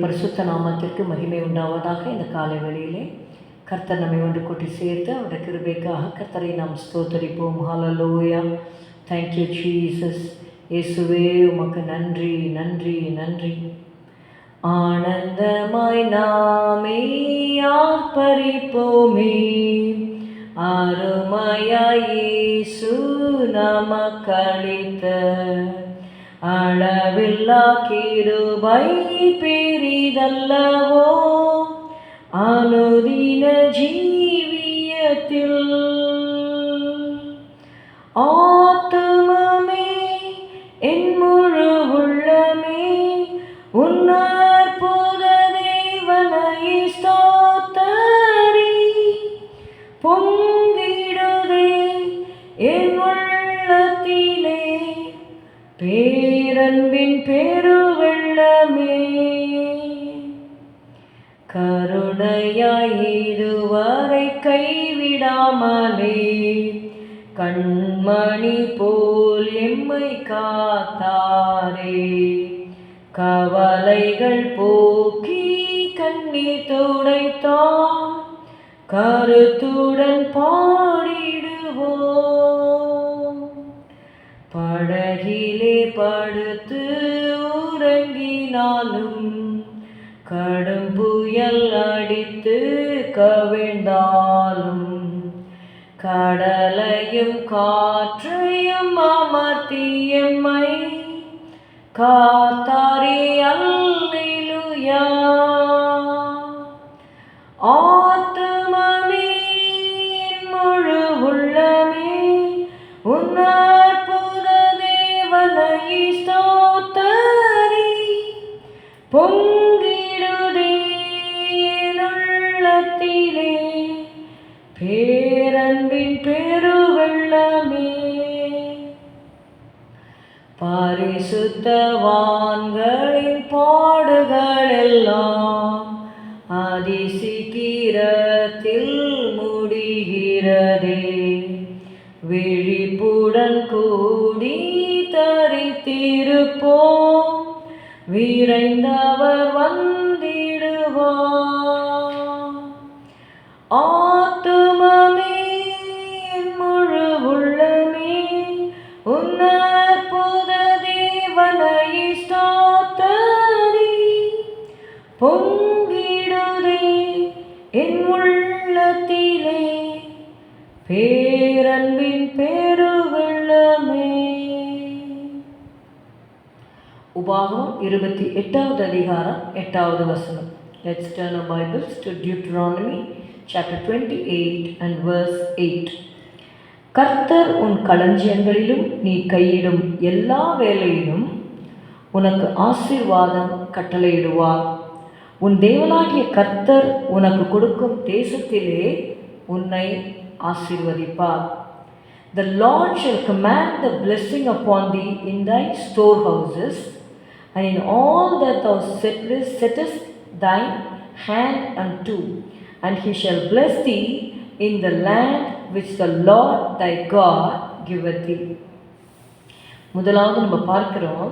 பரிசுத்த நாமத்திற்கு மகிமை உண்டாவதாக இந்த காலை வேளையிலே கர்த்தர் நம்மை ஒன்று கூட்டி சேர்த்து அவருடைய கிருபைக்காக கர்த்தரை நாம் ஸ்தோத்தரிப்போம். ஹாலலோயா தேங்க்யூ ஜீசஸ் இயேசுவே உமக்கு நன்றி நன்றி நன்றி. ஆனந்தமாய் நாமே ஆர்ப்பரிப்போமே. அருமையாய் இயேசு நமக்களித்த அளவில்லா கிருபை பெரிதல்லவோ அனுதின ஜீவியத்தில் ஆத்துமமே விடாமலே. கண்மணி போல் எம்மை காத்தாரே. கவலைகள் போக்கி கண்ணீர் துடைத்தான் கருத்துடன் பாடிடுவோம். படகிலே படுத்து உறங்கினாலும் கடும் புயல் அடித்து கவிழ்ந்தாலும் கடலையும் காற்றையும் அமர்த்தியம்மை காத்தாரி அல்லேலூயா. ஆத்துமமே முழு உள்ளமே உன்னற்புத தேவனை ஸ்தோத்தரி. பொங்கிடுதே கூடி தரித்திருப்போம். விரைந்தவர் வந்திடுவார். ஆத்துமமே முழு உள்ளமே. உன்னர் புத தேவனை ஸ்தோத்தரி பொங்கிடுதே என் உள்ளத்திலே. பேரன்பின் உபாகம் இருபத்தி எட்டாவது அதிகாரம் எட்டாவது வசனம் let's turn a bibles to Deuteronomy chapter twenty eight and verse eight கர்த்தர் உன் களஞ்சியங்களிலும் நீ கையிடும் எல்லா வேலையிலும் உனக்கு ஆசீர்வாதம் கட்டளையிடுவார் உன் தேவனாகிய கர்த்தர் உனக்கு கொடுக்கும் தேசத்திலே உன்னை ஆசீர்வதிப்பார் The Lord shall command the blessing upon thee in thy storehouses, and in all that thou settest thine hand unto, and he shall bless thee in the land which the Lord thy God giveth thee. முதலாவது நம்ம பார்க்குறோம்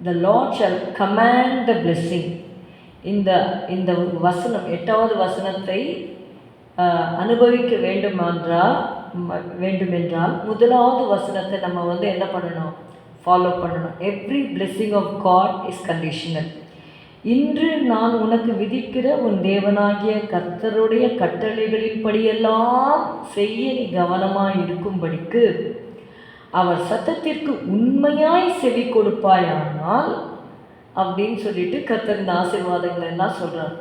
the lord shall command the blessing இந்த இந்த வசனம் எட்டாவது வசனத்தை அனுபவிக்க வேண்டுமென்றால் வேண்டுமென்றால் முதலாவது வசனத்தை நம்ம வந்து என்ன பண்ணணும் ஃபாலோ பண்ணணும். Every blessing of God is conditional இன்று நான் உனக்கு விதிக்கிற உன் தேவனாகிய கர்த்தருடைய கட்டளைகளின்படியெல்லாம் செய்ய நீ கவனமாக இருக்கும்படிக்கு அவர் சத்தத்திற்கு உண்மையாய் செவி கொடுப்பாயானால் அப்படின்னு சொல்லிட்டு கர்த்தர் இந்த ஆசீர்வாதங்கள் எல்லாம் சொல்கிறார்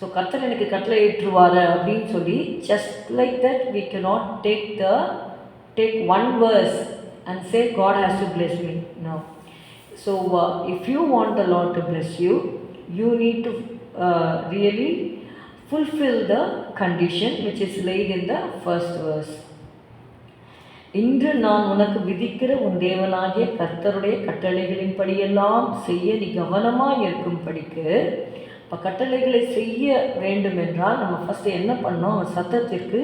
ஸோ கர்த்தர் எனக்கு கட்டளை ஏற்றுவார் அப்படின்னு சொல்லி just like that we cannot take the take one verse and say God has to bless me no so uh, if you want the lord to bless you you need to uh, really fulfill the condition which is laid in the first verse. இன்று நான் உனக்கு விதிக்கிற உன் தேவனாகிய கர்த்தருடைய கட்டளைகளின்படியெல்லாம் செய்ய நீ கவனமாக இருக்கும்படிக்கு இப்போ கட்டளைகளை செய்ய வேண்டுமென்றால் நம்ம ஃபஸ்ட்டு என்ன பண்ணோம் சத்தத்திற்கு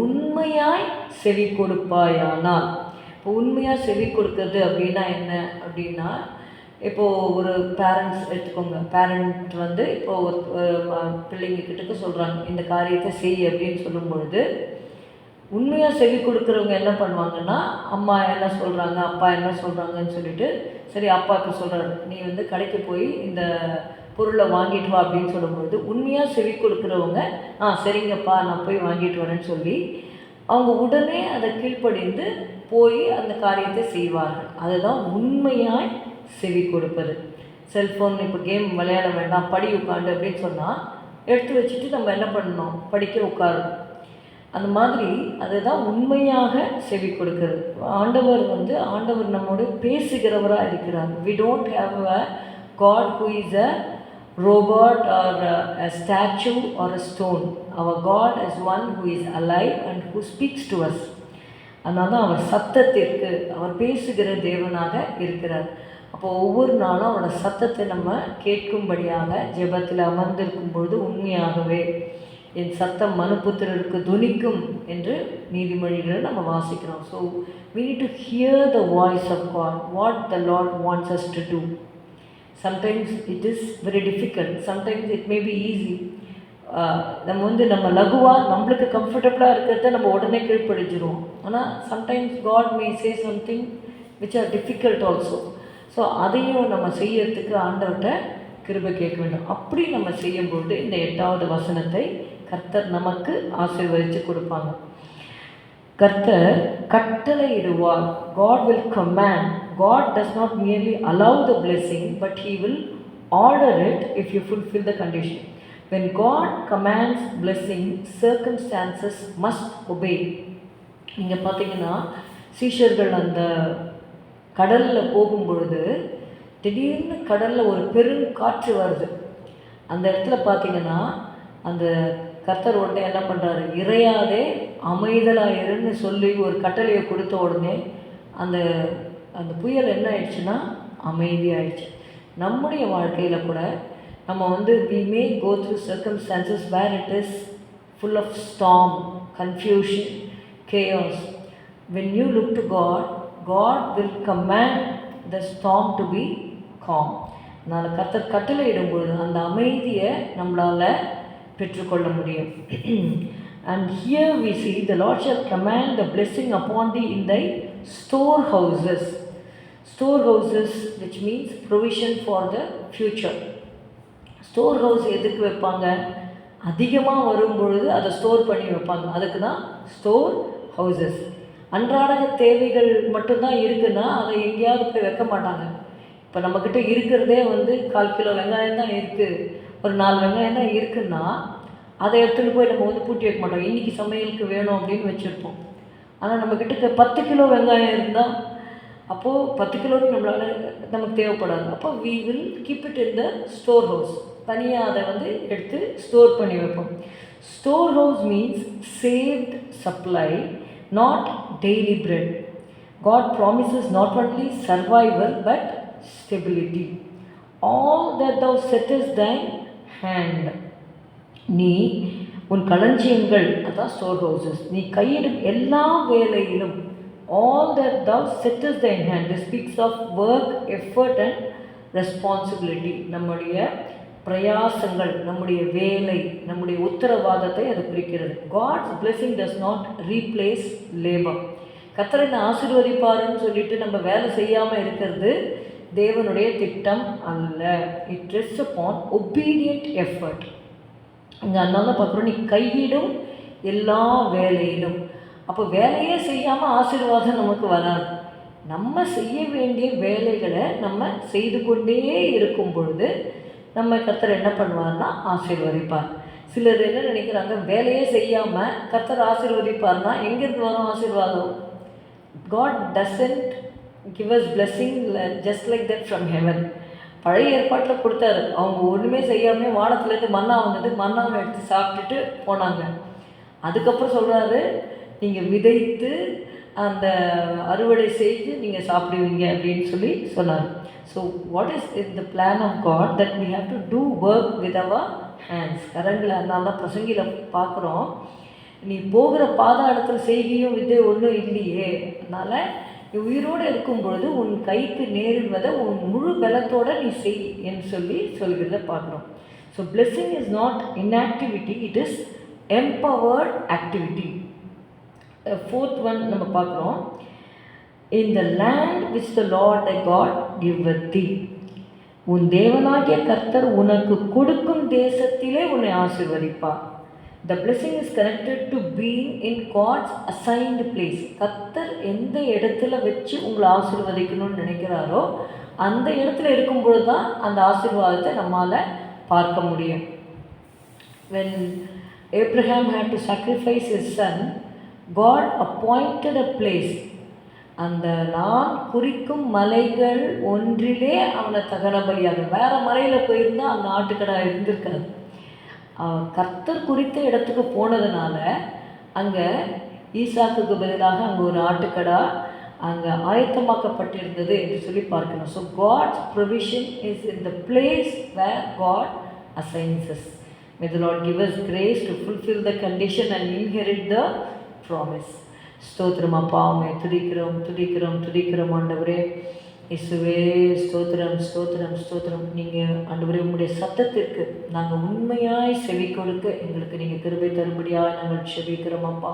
உண்மையாய் செவி கொடுப்பாயானால் இப்போ உண்மையாக செவி கொடுக்கறது அப்படின்னா என்ன? அப்படின்னா இப்போது ஒரு பேரண்ட்ஸ் எடுத்துக்கோங்க. பேரண்ட் வந்து இப்போது ஒரு பிள்ளைங்க கிட்டக்க சொல்கிறாங்க இந்த காரியத்தை செய் அப்படின்னு சொல்லும் பொழுது உண்மையாக செவி கொடுக்குறவங்க என்ன பண்ணுவாங்கன்னா அம்மா என்ன சொல்கிறாங்க அப்பா என்ன சொல்கிறாங்கன்னு சொல்லிட்டு சரி அப்பா இப்போ சொல்கிறாரு நீ வந்து கடைக்கு போய் இந்த பொருளை வாங்கிட்டு வா அப்படின்னு சொல்லும்பொழுது உண்மையாக செவி கொடுக்குறவங்க ஆ சரிங்கப்பா நான் போய் வாங்கிட்டு வரேன்னு சொல்லி அவங்க உடனே அதை கீழ்ப்படிந்து போய் அந்த காரியத்தை செய்வார்கள். அதுதான் உண்மையாய் செவி கொடுப்பது. செல்ஃபோன் இப்போ கேம் விளையாட வேண்டாம் படி உட்காண்டு அப்படின்னு சொன்னால் எடுத்து வச்சுட்டு நம்ம என்ன பண்ணணும்? படிக்க உட்காரணும். அந்த மாதிரி அதுதான் உண்மையாக செவி கொடுக்கிறது. ஆண்டவர் வந்து ஆண்டவர் நம்மோடு பேசுகிறவராக இருக்கிறார். We don't have a God who is a robot or a statue or a stone our God is one who is alive and who speaks to us அதனால தான் அவர் சத்தத்திற்கு அவர் பேசுகிற தேவனாக இருக்கிறார். அப்போ ஒவ்வொரு நாளும் அவரோட சத்தத்தை நம்ம கேட்கும்படியாக ஜெபத்தில் அமர்ந்திருக்கும் பொழுது உண்மையாகவே என் சத்தம் மனுபுத்திரருக்கு துணிக்கும் என்று நீதிமொழிகளை நம்ம வாசிக்கிறோம். So we need to hear the voice of God what the Lord wants us to do sometimes it is very difficult sometimes it may be easy நம்ம வந்து நம்ம லகுவாக நம்மளுக்கு கம்ஃபர்டபுளாக இருக்கிறத நம்ம உடனே கீழ்ப்படிஞ்சிருவோம். ஆனால் sometimes God may say something which are difficult also so அதையும் நம்ம செய்யறதுக்கு ஆண்டவர்கிட்ட கிருபை கேட்க வேண்டும். அப்படி நம்ம செய்யும்பொழுது இந்த எட்டாவது வசனத்தை கர்த்தர் நமக்கு ஆசீர்வதித்து கொடுப்பாங்க. கர்த்தர் கட்டளையிடுவார். God will command God does not merely allow the blessing but he will order it if you fulfil the condition when God commands blessing circumstances must obey இங்கே பார்த்தீங்கன்னா சீஷர்கள் அந்த கடலில் போகும் பொழுது திடீர்னு கடலில் ஒரு பெரும் காற்று வருது. அந்த இடத்துல பார்த்தீங்கன்னா அந்த கர்த்தர் உடனே என்ன பண்ணுறாரு இறையாதே அமைதலாக இருன்னு சொல்லி ஒரு கட்டளையை கொடுத்த உடனே அந்த அந்த புயல் என்ன ஆயிடுச்சுன்னா அமைதியாயிடுச்சு. நம்முடைய வாழ்க்கையில் கூட நம்ம வந்து we may go through circumstances where it is full of storm confusion chaos when you look to God God will command the storm to be calm அதனால் கத்தர் கட்டளையிடும் பொழுது அந்த அமைதியை நம்மளால் பெற்றுக்கொள்ள முடியும். And here we see the Lord shall command the blessing upon thee in thy storehouses storehouses which means provision for the future storehouse எதுக்கு வைப்பாங்க? அதிகமாக வரும் பொழுது அதை ஸ்டோர் பண்ணி வைப்பாங்க. அதுக்கு தான் ஸ்டோர் ஹவுசஸ். அன்றாட தேவைகள் மட்டும்தான் இருக்குன்னா அதை எங்கேயாவது போய் வைக்க மாட்டாங்க. இப்போ நம்மக்கிட்ட இருக்கிறதே வந்து கால் கிலோ வெங்காயம் தான் இருக்குது ஒரு நாலு வெங்காயம் தான் இருக்குன்னா அதை எடுத்துகிட்டு போய் நம்ம வந்து பூட்டி வைக்க மாட்டோம். இன்றைக்கி சமையலுக்கு வேணும் அப்படின்னு வச்சுருப்போம். ஆனால் நம்மக்கிட்ட பத்து கிலோ வெங்காயம் இருந்தால் அப்போது பத்து கிலோக்கு நம்மளால் நமக்கு தேவைப்படாது. அப்போ we will keep it in the storehouse தனியாக அதை வந்து எடுத்து ஸ்டோர் பண்ணி வைப்போம். Storehouse means saved supply not daily bread God promises not only survival but stability all that thou is thine hand நீ உன் களஞ்சியங்கள் அதான் ஸ்டோர் ஹவுசஸ் நீ கையிடும் எல்லா வேலையிலும் All that thou settest thine hand this speaks of work effort and responsibility நம்முடைய பிரயாசங்கள் நம்முடைய வேலை நம்முடைய உத்தரவாதத்தை அது குறிக்கிறது. God's blessing does not replace labour கத்தரை ஆசிர்வதிப்பாருன்னு ஆசீர்வதிப்பாருன்னு சொல்லிட்டு நம்ம வேலை செய்யாமல் இருக்கிறது தேவனுடைய திட்டம் அல்ல. It rest upon obedient effort இங்கே அதனால பார்க்குறோம் நீ கையிடும் எல்லா வேலையிலும். அப்போ வேலையே செய்யாமல் ஆசீர்வாதம் நமக்கு வராது. நம்ம செய்ய வேண்டிய வேலைகளை நம்ம செய்து கொண்டே இருக்கும் பொழுது நம்ம கர்த்தர் என்ன பண்ணுவார்னா ஆசீர்வதிப்பார். சிலர் என்ன நினைக்கிறாங்க வேலையே செய்யாமல் கர்த்தர் ஆசீர்வதிப்பார்னா எங்கேருந்து வரும் ஆசீர்வாதம்? God doesn't give us blessing just like that from heaven பழைய ஏற்பாட்டில் கொடுத்தாரு. அவங்க ஒன்றுமே செய்யாமல் வானத்துலேருந்து மன்னா வந்தது மன்னாவை எடுத்து சாப்பிட்டுட்டு போனாங்க. அதுக்கப்புறம் சொல்கிறாரு நீங்கள் விதைத்து அந்த அறுவடை செய்து நீங்கள் சாப்பிடுவீங்க அப்படின்னு சொல்லி சொன்னார் so what is in the plan of God that we have to do work with our hands கரங்களை அதனால தான் பிரசங்கியில் பார்க்குறோம். நீ போகிற பாதாளத்தில் செய்கையும் வித்தை ஒன்றும் இல்லையே. அதனால் நீ உயிரோடு இருக்கும் பொழுது உன் கைக்கு நேரிடுவதை உன் முழு பலத்தோடு நீ செய் என்று சொல்லி சொல்கிறத பார்க்குறோம். So blessing is not inactivity it is empowered activity fourth one நம்ம பார்க்குறோம். In the land which the Lord I God give thee உன் தேவனாகிய கர்த்தர் உனக்கு கொடுக்கும் தேசத்திலே உன்னை ஆசிர்வதிப்பார். The blessing is connected to being in God's assigned place கர்த்தர் எந்த இடத்துல வச்சு உங்களை ஆசிர்வதிக்கணும்னு நினைக்கிறாரோ அந்த இடத்துல இருக்கும்பொழுது தான் அந்த ஆசீர்வாதத்தை நம்மால் பார்க்க முடியும். When Abraham had to sacrifice is son God appointed a place அந்த நான் குறிக்கும் மலைகள் ஒன்றிலே அவனை தகன பலியாக வேறு மலையில் போயிருந்தால் அந்த ஆட்டுக்கடா இருந்திருக்காது. கர்த்தர் குறித்த இடத்துக்கு போனதுனால அங்கே ஈசாக்குக்கு பதிலாக அங்கே ஒரு ஆட்டுக்கடா அங்கே ஆயத்தமாக்கப்பட்டிருந்தது என்று சொல்லி பார்க்கணும். So God's provision is in the place where God assigns May give us grace us fulfil the condition and condition and inherit the promise ஸ்தோத்திரம் அப்பா உம்மை துடிக்கிறோம் துடிக்கிறோம் துடிக்கிறோம் ஆண்டவரே. இசுவே ஸ்தோத்திரம் ஸ்தோத்திரம் ஸ்தோத்திரம். நீங்கள் ஆண்டவரே உங்களுடைய சத்தத்திற்கு நாங்கள் உண்மையாய் செவி கொடுக்க எங்களுக்கு நீங்கள் கிருபை தரும்படியாக நாங்கள் செவிக்கிறோம் அப்பா.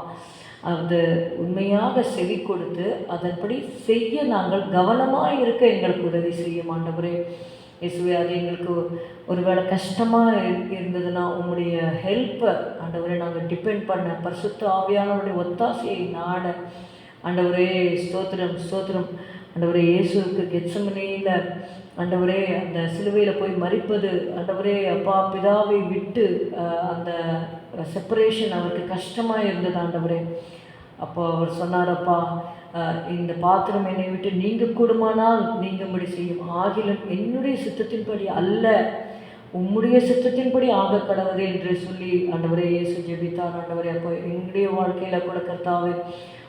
அந்த உண்மையாக செவி கொடுத்து அதன்படி செய்ய நாங்கள் கவனமாக இருக்க எங்களுக்கு உதவி செய்யும் ஆண்டவரே. இயேசுவே அது எங்களுக்கு ஒருவேளை கஷ்டமாக இருந்ததுன்னா உங்களுடைய ஹெல்ப்பை ஆண்டவரே நாங்கள் டிபெண்ட் பண்ண பரிசுத்த ஆவியானவருடைய ஒத்தாசையை நாட. ஆண்டவரே ஸ்தோத்திரம் ஸ்தோத்திரம். ஆண்டவரே இயேசுவுக்கு கெச்சமனையில் ஆண்டவரே அந்த சிலுவையில் போய் மறிப்பது ஆண்டவரே அப்பா பிதாவை விட்டு அந்த செப்பரேஷன் அவருக்கு கஷ்டமாக இருந்தது ஆண்டவரே. அப்போ அவர் சொன்னாரப்பா இந்த பாத்திரம் என்னை விட்டு நீங்க கூடுமானால் நீங்கும்படி செய்யும். ஆகிலும் என்னுடைய சித்தத்தின்படி அல்ல. உம்முடைய சித்தத்தின்படி ஆக கடவுது என்று சொல்லி ஆண்டவரே இயேசு ஜெபித்தார். ஆண்டவரே அப்போ எங்களுடைய வாழ்க்கையில் கூட கர்த்தாவே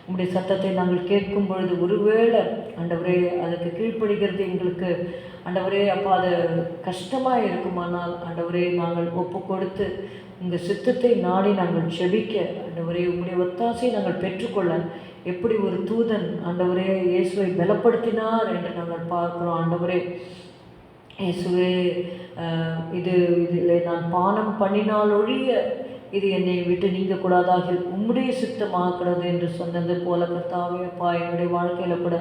உங்களுடைய சத்தத்தை நாங்கள் கேட்கும் பொழுது ஒருவேளை ஆண்டவரே அதுக்கு கீழ்ப்படுகிறது எங்களுக்கு. ஆண்டவரே அப்பா அது கஷ்டமாக இருக்குமானால் ஆண்டவரே நாங்கள் ஒப்பு கொடுத்து உங்கள் சித்தத்தை நாடி நாங்கள் செபிக்க ஆண்டவரே உங்களுடைய ஒத்தாசை நாங்கள் பெற்றுக்கொள்ள எப்படி ஒரு தூதன் ஆண்டவரே இயேசுவை பலப்படுத்தினார் என்று நாங்கள் பார்க்குறோம். ஆண்டவரே இயேசுவே இது இதில் நான் பானம் பண்ணினால் ஒழிய இது என்னை விட்டு நீங்கக்கூடாதாக உம்முடைய சித்தமாகிறது என்று சொன்னது போல கர்த்தாவே அப்பா என்னுடைய வாழ்க்கையில் கூட.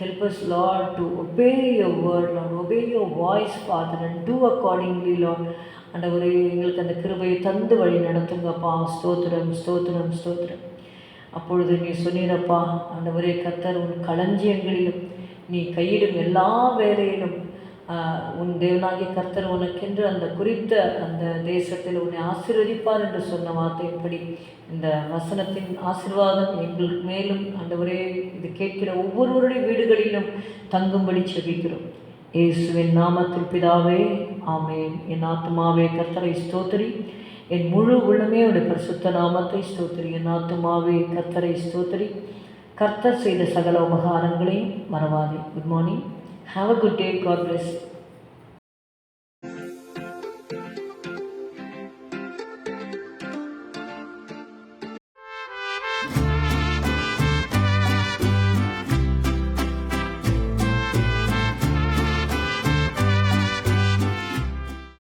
Help us Lord to obey your word Lord obey your voice father and do accordingly Lord ஒரு எங்களுக்கு அந்த கிருபையை தந்து வழி நடத்துங்கப்பா. ஸ்தோத்திரம் ஸ்தோத்திரம் ஸ்தோத்திரம். அப்பொழுது நீ சொன்னீரப்பா அந்த ஒரே கர்த்தர் உன் களஞ்சியங்களிலும் நீ கையிடும் எல்லா வேலையிலும் உன் தேவனாகிய கர்த்தர் உனக்கென்று அந்த குறித்த அந்த தேசத்தில் உன்னை ஆசீர்வதிப்பார் என்று சொன்ன வார்த்தையின்படி இந்த வசனத்தின் ஆசீர்வாதம் எங்களுக்கு மேலும் அந்த ஒரே இது கேட்கிற ஒவ்வொருவருடைய வீடுகளிலும் தங்கும்படி செபிக்கிறோம். இயேசுவின் நாமத்தில் பிதாவே ஆமேன். என் ஆத்துமாவே கர்த்தரை ஸ்தோத்திரி. என் முழு உள்ளமே உடைய பரிசுத்த நாமத்தை ஸ்தோத்திரி. என் ஆத்துமாவே கர்த்தரை ஸ்தோத்திரி. கர்த்தர் செய்த சகல உபகாரங்களையும் மறவாதே. Good morning have a good day God bless